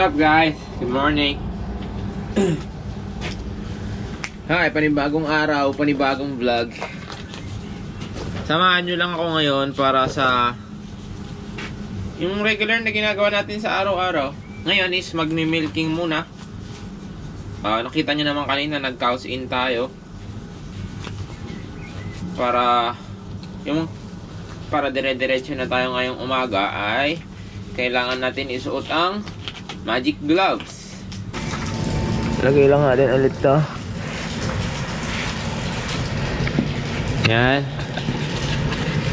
Up guys? Good morning. Hi, panibagong araw, panibagong vlog. Samahan nyo lang ako ngayon para sa yung regular na ginagawa natin sa araw-araw. Ngayon is magmi-milking muna. Ah, nakita nyo naman kanina nag-cows in tayo. Para yung para dire-diretso na tayo ngayong umaga ay kailangan natin isuot ang magic gloves. Lagay lang natin ulit to. Yan.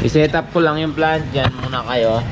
I-set up ko lang yung plant dyan muna kayo.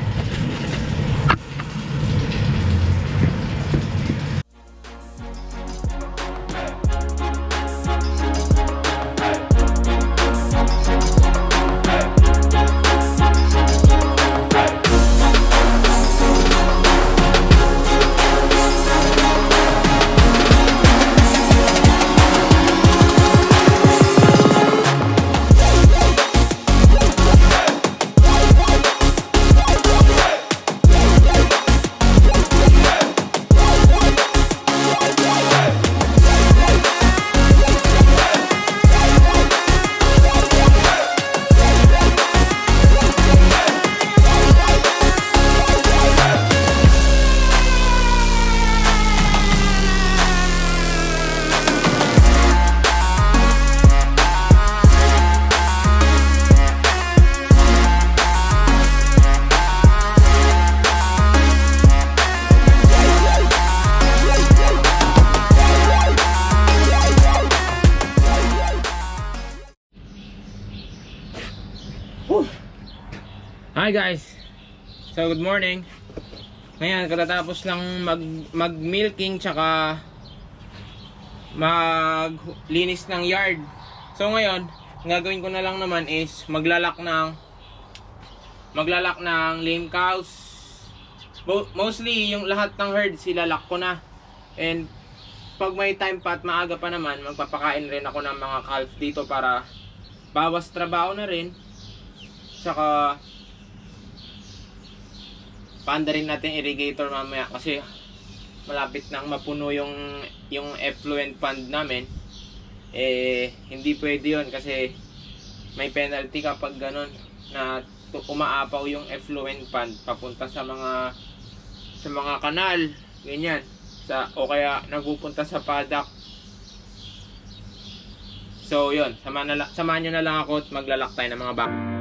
Hi guys! So good morning! Ngayon, katatapos lang mag, mag-milking tsaka maglinis ng yard. So ngayon, gagawin ko na lang naman is maglalak ng maglalak ng lame cows. Mo- Mostly, yung lahat ng herd, silalak ko na. And pag may time pa at maaga pa naman, magpapakain rin ako ng mga calf dito para bawas trabaho na rin. Tsaka paanda rin natin irrigator mamaya kasi malapit nang mapuno yung yung effluent pond namin. Eh hindi pwede yon kasi may penalty kapag ganun na umaapaw yung effluent pond papunta sa mga sa mga kanal ganyan. Sa o kaya nagpupunta sa paddock. So yun. Sama na, samahan nyo na lang ako at maglalak tayo ng mga baka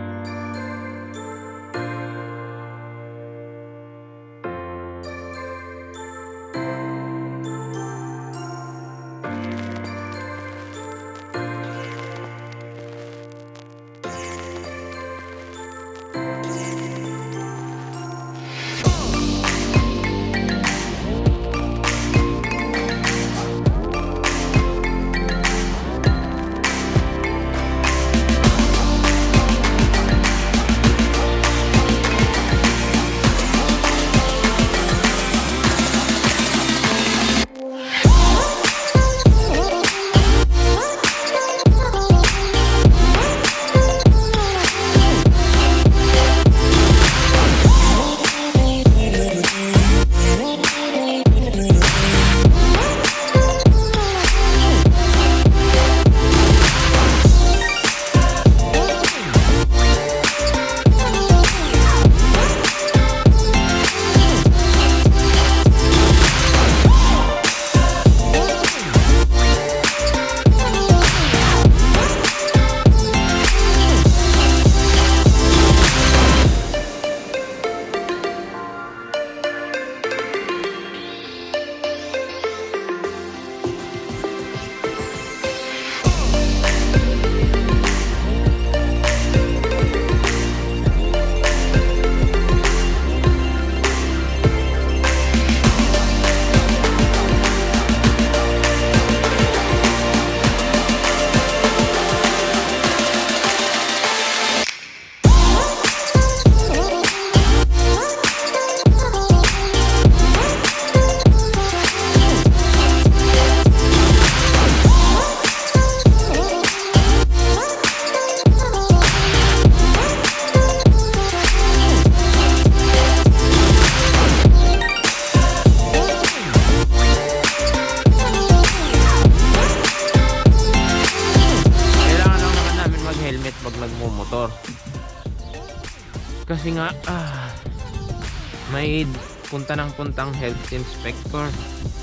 may punta ng puntang health inspector.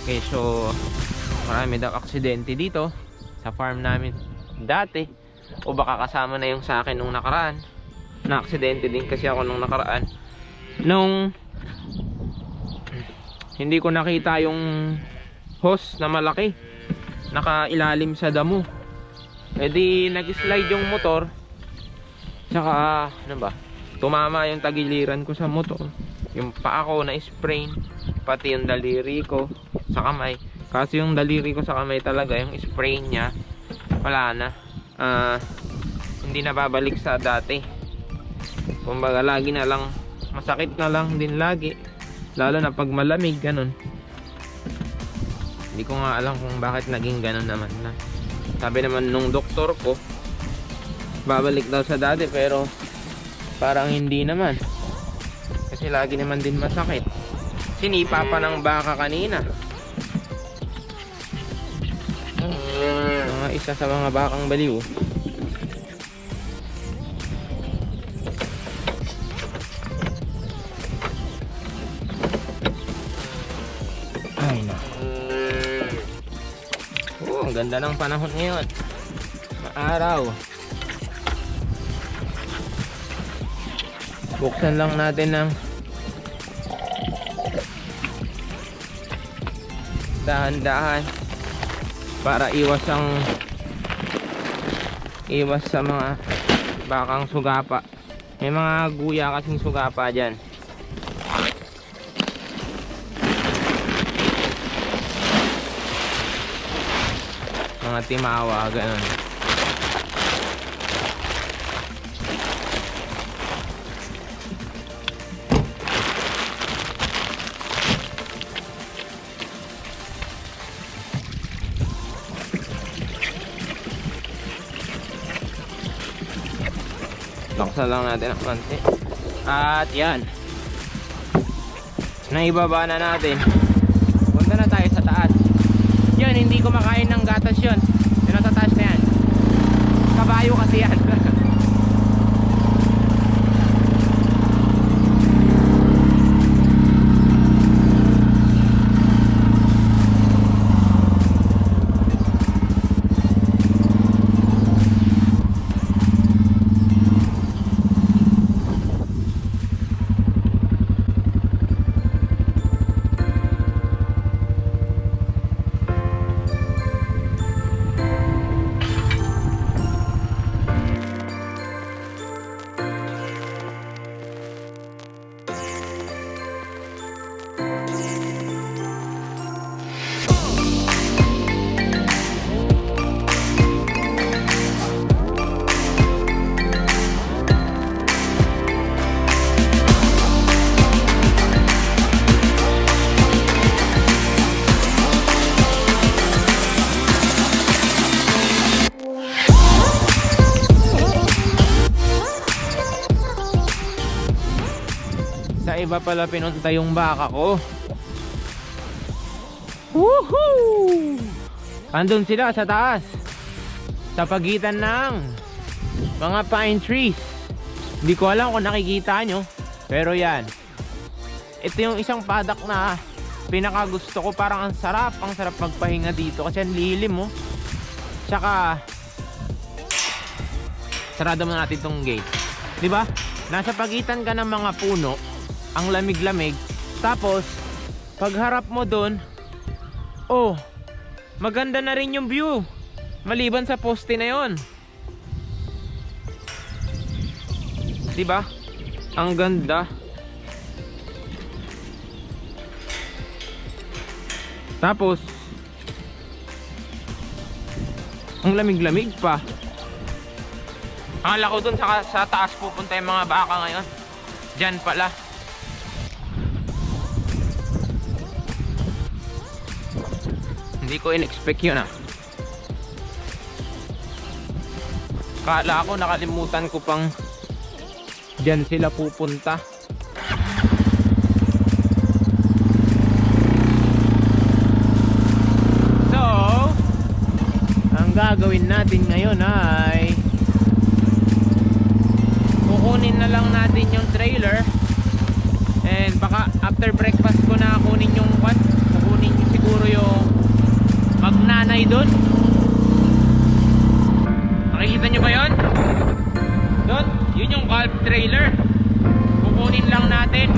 Okay, so marami daw aksidente dito sa farm namin dati. O baka kasama na yung sa akin nung nakaraan. Na aksidente din kasi ako nung nakaraan. Nung hindi ko nakita yung hose na malaki nakailalim sa damo. E di nag-slide yung motor. Tsaka ano ba? Tumama yung tagiliran ko sa motor. Yung paa ko na sprain, pati yung daliri ko sa kamay. Kasi yung daliri ko sa kamay talaga, yung sprain niya, wala na. Ah, hindi na babalik sa dati. Kumbaga lagi na lang masakit na lang din lagi. Lalo na pag malamig ganun. Hindi ko nga alam kung bakit naging ganun naman na. Sabi naman nung doktor ko, babalik daw sa dati pero parang hindi naman. Kasi lagi naman din masakit. Sinipa pa ng baka kanina. Mga isa sa mga bakang baliw. Ay na. Oh, ang ganda ng panahon ngayon. Maaraw. Buksan lang natin ng dahan-dahan para iwas ang iwas sa mga bakang sugapa. May mga guya kasing sugapa dyan. Mga timawa, ganun. Laksan lang natin ang konti. At yan. Naibaba na natin. Punta na tayo sa taas. Yan, hindi ko makain ng gatas yun. Yung nasa taas na yan. Kabayo kasi yan. Iba pala pinunta yung baka ko. Woohoo! Andun sila sa taas. Sa pagitan ng mga pine trees. Hindi ko alam kung nakikita nyo. Pero yan. Ito yung isang padak na pinaka gusto ko. Parang ang sarap. Ang sarap magpahinga dito. Kasi ang lilim mo. Tsaka sarado mo natin tong gate. 'Di ba? Nasa pagitan ka ng mga puno, ang lamig-lamig. Tapos pagharap mo doon, oh, maganda na rin yung view. Maliban sa poste na 'yon. 'Di ba? Ang ganda. Tapos ang lamig-lamig pa. Akala ko dun sa, sa taas pupunta yung mga baka ngayon. Diyan pala. Hindi ko in-expect yun ah. Kala ko nakalimutan ko pang diyan sila pupunta. So, ang gagawin natin ngayon ay kukunin na lang natin yung trailer after breakfast ko na kunin yung kwan. Kukunin siguro yung magnanay doon. Nakikita nyo ba yun? Doon, yun yung calf trailer. Kukunin lang natin.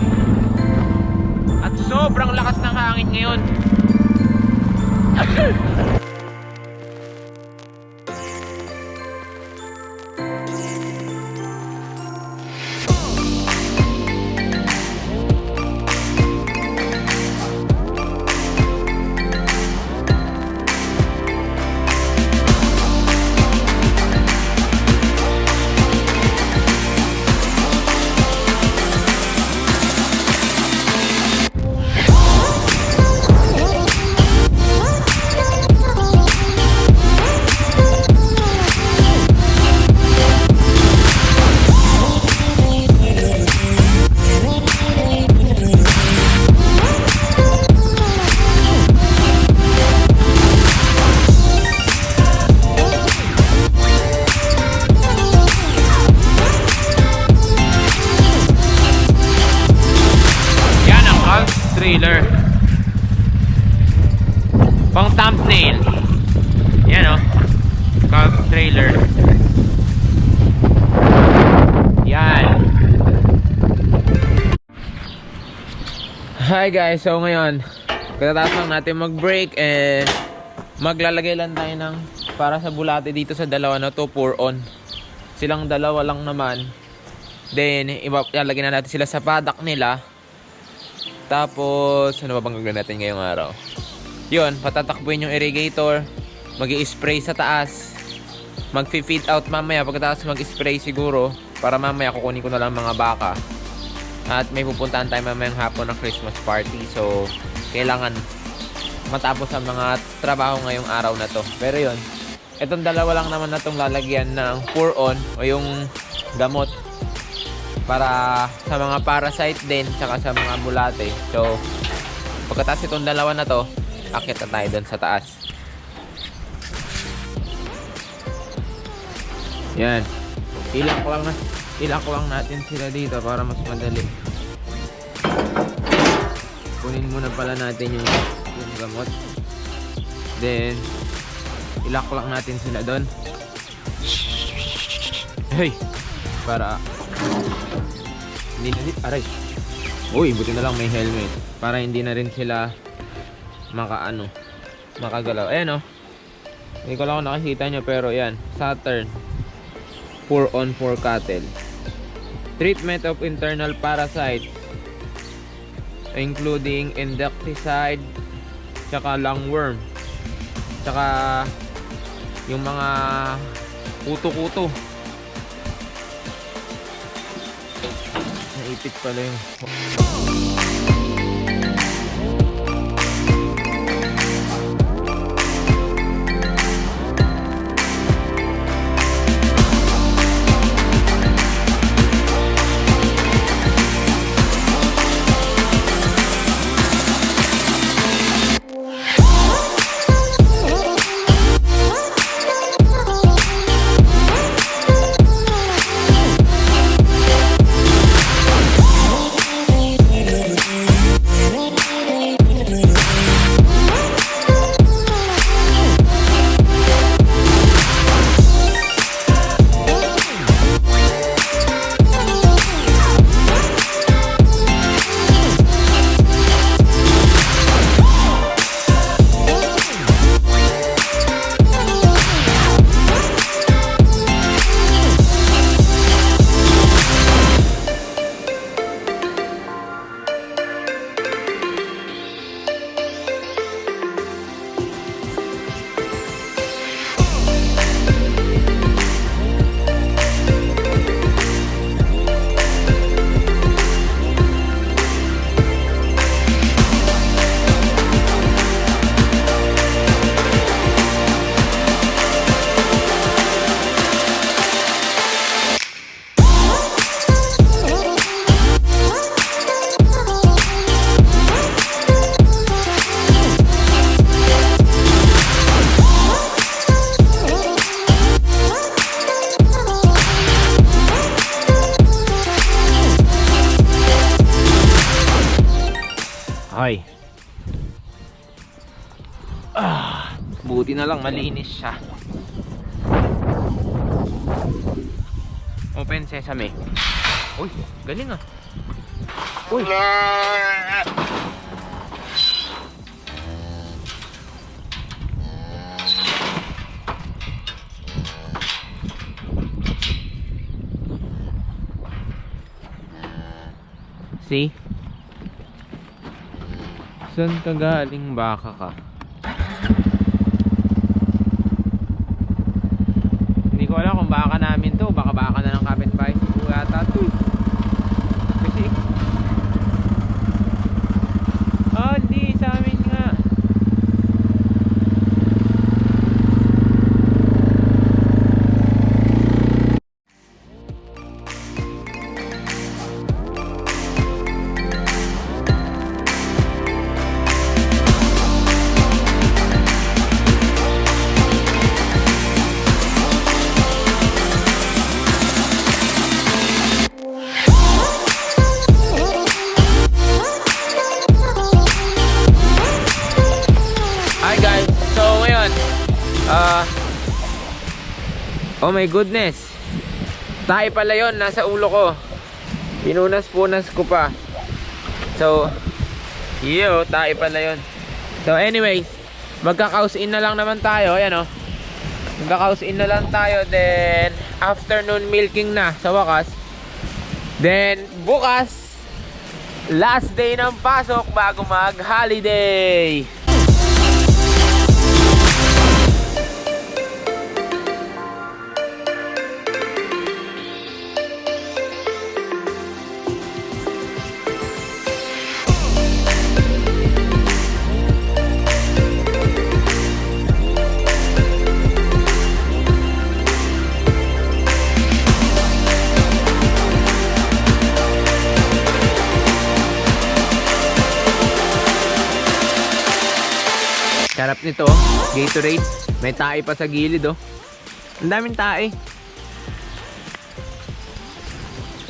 At sobrang lakas ng hangin ngayon. guys, so ngayon katatapos lang natin mag-break and maglalagay lang tayo ng para sa bulate dito sa dalawa na to pour on. Silang dalawa lang naman. Then, ilalagay na natin sila sa paddock nila. Tapos, ano ba bang gagawin natin ngayong araw? Yun, patatakbuhin yung irrigator, mag spray sa taas, mag-feed out mamaya, pagkatapos mag-spray siguro, para mamaya kukunin ko na lang mga baka. At may pupuntahan tayo mamayang hapon ng Christmas party, so kailangan matapos ang mga trabaho ngayong araw na to. Pero yun, itong dalawa lang naman na itong lalagyan ng pour on o yung gamot para sa mga parasite din tsaka sa mga bulate. So, pagkatapos itong dalawa na to, akit na tayo doon sa taas. Yan. Ilang ko lang na lang natin sila dito para mas madali. Kunin muna pala natin yung, yung gamot. Then, ilak lang natin sila doon. Hey! Para hindi na din, aray. Uy, buti na lang may helmet. Para hindi na rin sila makaano, makagalaw. Ayan oh. Hindi ko lang nakikita nyo pero yan. Saturn. 4 on 4 cattle. Treatment of internal parasites including insecticide tsaka lungworm tsaka yung mga kuto-kuto. Naipit pala yung malinis siya. Open sesame. Uy, galing ah. Uy. See? Saan ka galing baka ka? Oh my goodness! Tayo pala yon nasa ulo ko. Pinunas-punas ko pa. So, iyo, tayo pala yon. So anyways, magka-cause in na lang naman tayo. Ayan oh. Magka-cause in na lang tayo. Then, afternoon milking na sa wakas. Then, bukas, last day ng pasok bago mag-holiday. Nito, oh. Gatorade. May tae pa sa gilid, oh. Ang daming tae.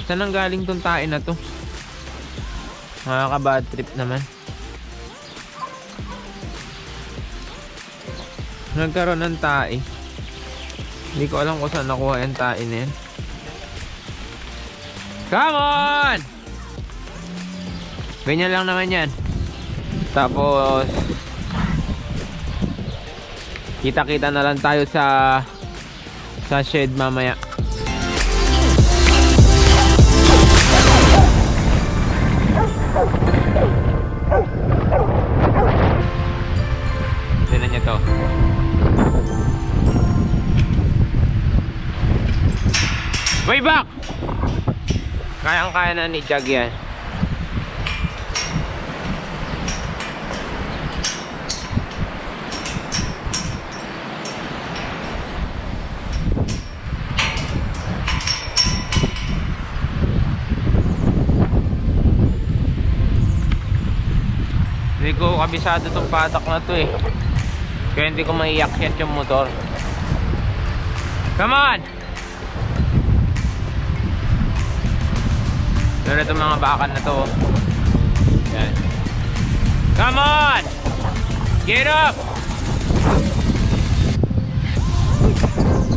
Saan ang galing tong tae na to? Makaka-bad trip naman. Nagkaroon ng tae. Hindi ko alam kung saan nakuha yung tae na yan. Come on! Ganyan lang naman yan. Tapos, Kita-kita na lang tayo sa sa shed mamaya. Tignan niyo to. Way back! Kayang-kaya na ni Jag yan. Ko kabisado tong patak na to eh. Kaya hindi ko maiakyat yung motor. Come on! Pero itong mga bakan na to. Yan. Come on! Get up!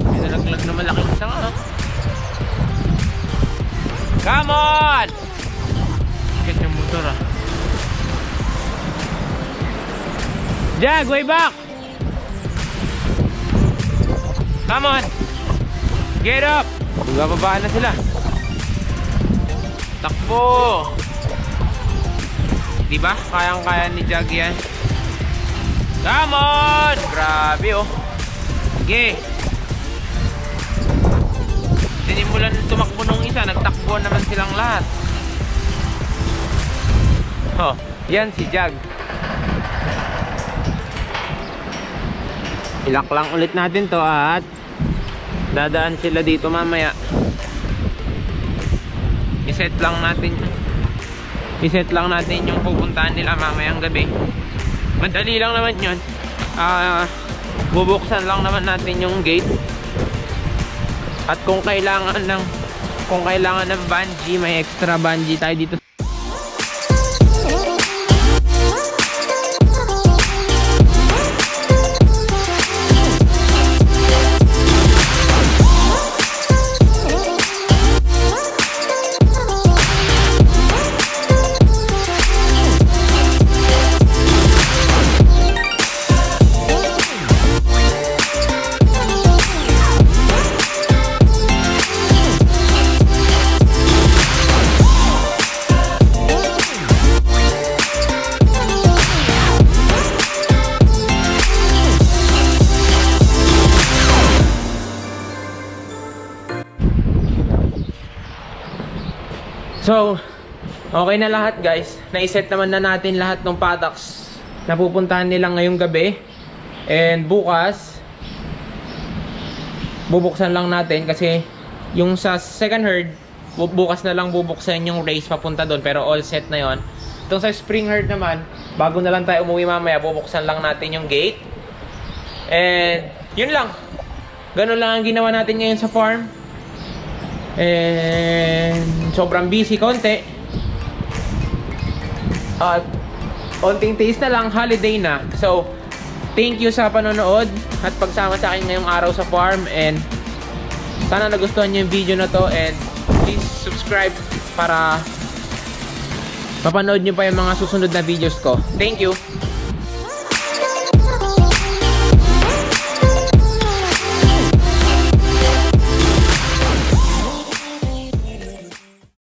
May nalaglag na malaking sanga. oh. Come on! Akyat yung motor ah. Jag, way back! Come on! Get up! Bababaan na sila. Takbo! Di ba? Kayang-kaya ni Jag yan. Come on! Grabe oh. Sige. Sinimulan tumakbo nung isa, nagtakbo naman silang lahat. Oh, yan si Jag. Ilak lang ulit natin to at dadaan sila dito mamaya. Iset lang natin iset lang natin yung pupuntahan nila mamayang gabi. Madali lang naman yun. Ah, bubuksan lang naman natin yung gate. At kung kailangan ng kung kailangan ng bungee, may extra bungee tayo dito So, okay na lahat guys. Naiset naman na natin lahat ng products na pupuntahan nila ngayong gabi. And bukas, bubuksan lang natin kasi yung sa second herd, bu- bukas na lang bubuksan yung race papunta doon pero all set na yon. Itong sa spring herd naman, bago na lang tayo umuwi mamaya, bubuksan lang natin yung gate. And yun lang. Ganun lang ang ginawa natin ngayon sa farm. And sobrang busy konti. At onting taste na lang, holiday na. So, thank you sa panonood at pagsama sa akin ngayong araw sa farm and sana nagustuhan niyo yung video na to and please subscribe para mapanood niyo pa yung mga susunod na videos ko. Thank you!